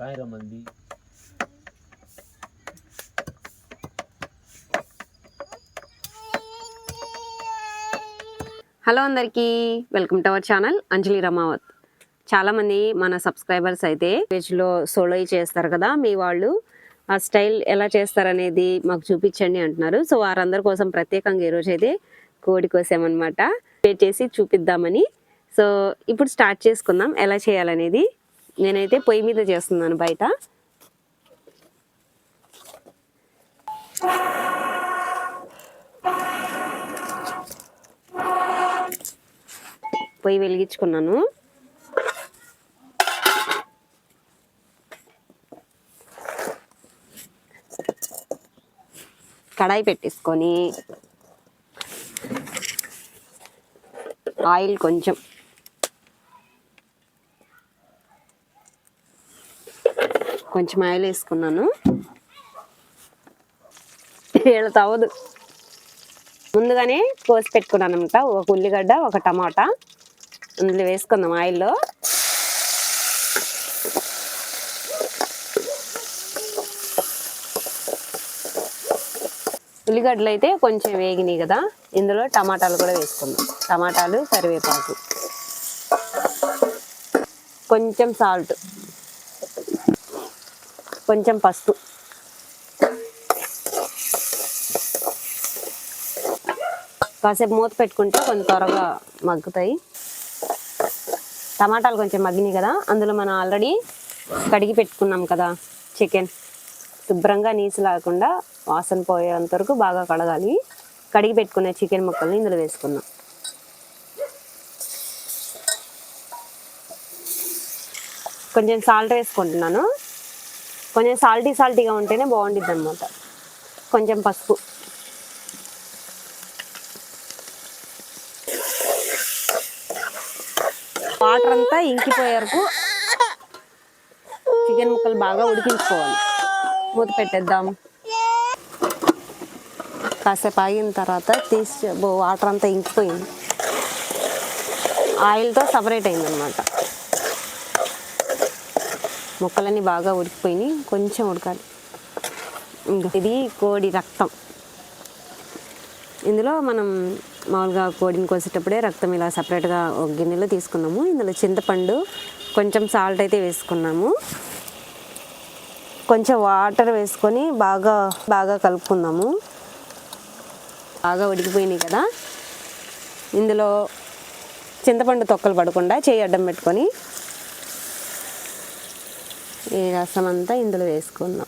కాయ రమ్మంది హలో అందరికీ welcome to our channel Anjali Ramavath. చాలామంది మన సబ్స్క్రైబర్స్ అయితే పేజ్లో సోలో చేస్తారు కదా మీ వాళ్ళు. ఆ స్టైల్ ఎలా చేస్తారనేది మాకు చూపించండి అంటున్నారు. సో వారందరి కోసం ప్రత్యేకంగా ఈరోజు అయితే కోడి కోసామన్నమాట. పే చేసి చూపిద్దామని. సో ఇప్పుడు స్టార్ట్ చేసుకుందాం ఎలా చేయాలనేది. నేనైతే పొయ్యి మీద చేస్తున్నాను బయట. పొయ్యి వెలిగించుకున్నాను. కడాయి పెట్టేసుకొని ఆయిల్ కొంచెం కొంచెం ఆయిల్ వేసుకున్నాను. వీళ్ళతో అవ్వదు ముందుగానే కోసి పెట్టుకున్నాను అనమాట ఒక ఉల్లిగడ్డ ఒక టమాటా. అందులో వేసుకుందాం ఆయిల్లో. ఉల్లిగడ్డలు అయితే కొంచెం వేగినాయి కదా. ఇందులో టమాటాలు కూడా వేసుకుందాం. టమాటాలు కరివేపాకు. కొంచెం సాల్ట్. కొంచెం పసుపు. కాసేపు మూత పెట్టుకుంటే కొంచెం త్వరగా మగ్గుతాయి. టమాటాలు కొంచెం మగ్గినాయి కదా అందులో మనం ఆల్రెడీ కడిగి పెట్టుకున్నాం కదా చికెన్. శుభ్రంగా నీసు లేకుండా వాసన పోయేంత వరకు బాగా కడగాలి. కడిగి పెట్టుకున్న చికెన్ ముక్కల్ని ఇందులో వేసుకుందాం. కొంచెం సాల్ట్ వేసుకుంటున్నాను. కొంచెం సాల్టీ సాల్టీగా ఉంటేనే బాగుండిద్ది అనమాట కొంచెం పసుపు. వాటర్ అంతా ఇంకిపోయే వరకు చికెన్ ముక్కలు బాగా ఉడికించుకోవాలి. మూత పెట్టేద్దాం. కాసేపు ఆగిన తర్వాత తీసి వాటర్ అంతా ఇంకిపోయింది. ఆయిల్తో సపరేట్ అయింది అనమాట ముక్కలన్నీ బాగా ఉడికిపోయినాయి. కొంచెం ఉడకాలి. ఇంకా ఇది కోడి రక్తం. ఇందులో మనం మామూలుగా కోడిని కోసేటప్పుడే రక్తం ఇలా సపరేట్గా ఒక గిన్నెలో తీసుకున్నాము. ఇందులో చింతపండు కొంచెం సాల్ట్ అయితే వేసుకున్నాము. కొంచెం వాటర్ వేసుకొని బాగా బాగా కలుపుకుందాము. బాగా ఉడికిపోయినాయి కదా. ఇందులో చింతపండు తొక్కలు పడకుండా చేయి అడ్డం పెట్టుకొని ఈ రసం అంతా ఇందులో వేసుకుందాం.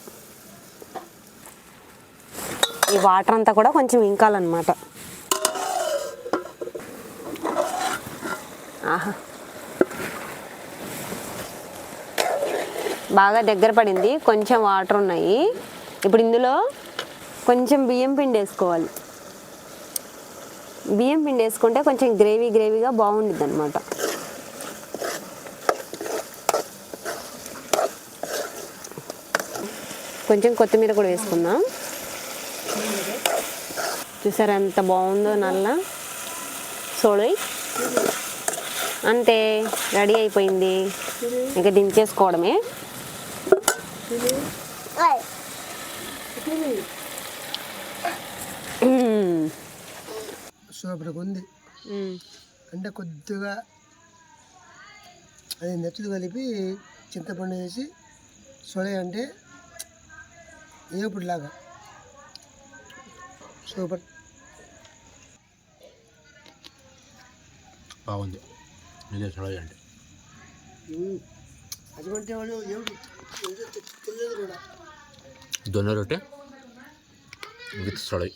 ఈ వాటర్ అంతా కూడా కొంచెం ఇంకాలన్నమాట. ఆహా. బాగా దగ్గర పడింది. కొంచెం వాటర్ ఉన్నాయి. ఇప్పుడు ఇందులో కొంచెం బియ్యం పిండి వేసుకోవాలి. బియ్యం పిండి వేసుకుంటే కొంచెం గ్రేవీ గ్రేవీగా బాగుండిద్ది అనమాట కొంచెం కొత్తిమీర కూడా వేసుకుందాం చూసారా ఎంత బాగుందో నల్ల సోళై అంతే రెడీ అయిపోయింది ఇంకా దించేసుకోవడమే. సూపర్గా ఉంది. అంటే కొద్దిగా అది నెత్తులు కలిపి చింతపండు వేసి సొలై అంటే ఏపుడులాగా. సూపర్. బాగుంది. ఇదే సొలై అంటే. అటువంటి వాళ్ళు ఏమిటి తెలియదు కూడా. దొన్న రొట్టె విత్ సొలై